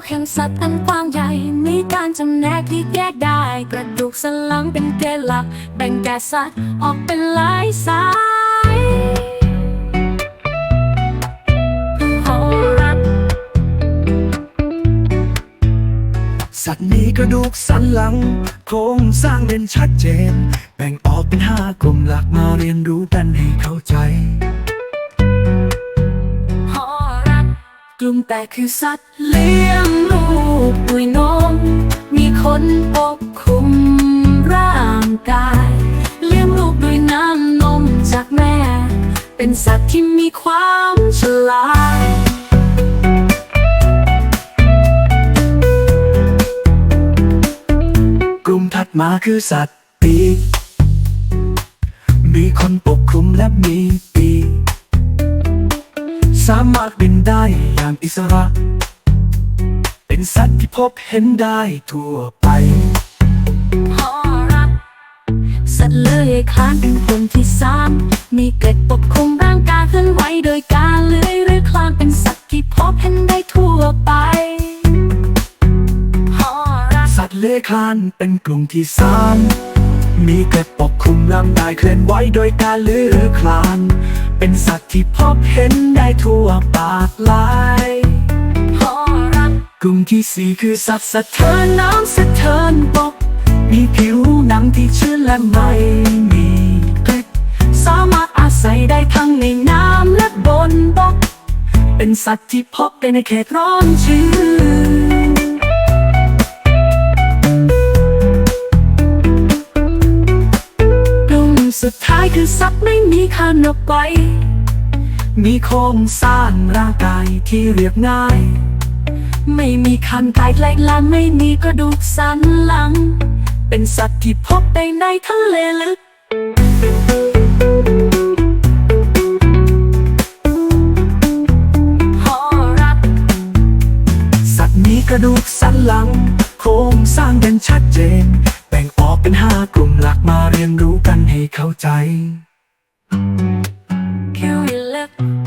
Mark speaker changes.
Speaker 1: สัตว์อันกว้างใหญ่ มีการจำแนกที่แยกได้ กระดูกสันหลังเป็นเกณฑ์หลัก แบ่งแก่สัตว์ออกเป็นหลายสายโหรัก
Speaker 2: สัตว์มีกระดูกสันหลัง โครงสร้างเด่นชัดเจน แบ่งออกเป็นห้ากลุ่มหลักมาเรียนรู้กันให้เข้าใจ
Speaker 1: กลุ่มแต่คือสัตว์เลี้ยงลูกด้วยนม มีคนปกคุมร่างกาย เลี้ยงลูกด้วยน้ำนมจากแม่ เป็นสัตว์ที่มีความฉลาด
Speaker 2: กลุ่มถัดมาคือสัตว์ปีกมีคนปกคลุมและมีป สามารถบินได้อย่างอิสระ เป็นสัตว์ที่พบเห็นได้ทั่วไป
Speaker 1: หอรักสัตว์เลื้อยคลานเป็นกลุ่มที่สามมีเกล็ดปกคลุมร่างกายเคลื่อนไหวโดยการเลื้อยหรือคลานเป็นสัตว์ที่พบเห็นได้ทั่วไปหอรัก
Speaker 2: สัตว์เลื้อยคลานเป็นกลุ่มที่สามมีเกล็ดปกคลุมร่างกายเคลื่อนไหวโดยการเลื้อยคลาน เป็นสัตว์ที่พบเห็นได้ทั่วปากลาย
Speaker 1: หอรัก
Speaker 2: กลุ่มที่สี่คือสัตว์สะเทินน้ำสะเทินบก มีผิวหนังที่ชื้นและไม่มีเกล็ด
Speaker 1: สามารถอาศัยได้ทั้งในน้ำและบนบก
Speaker 2: เป็นสัตว์ที่พบได้ในเขตร้อนชื้น
Speaker 1: สุดท้ายคือสัตว์ไม่มีขานออกไป
Speaker 2: มีโครงสร้างร่างกายที่เรียบง่าย
Speaker 1: ไม่มีคันไกายและลำไม่มีกระดูกสันหลัง
Speaker 2: เป็นสัตว์ที่พบ
Speaker 1: ได้ในทะเลลึกหอรัก
Speaker 2: สัตว์มีกระดูกสันหลัง โครงสร้างเด่นชัดเจน แบ่งออกเป็นห้ากลุ่มหลักมาเรียนรู้กันให้เข้าใจ Q11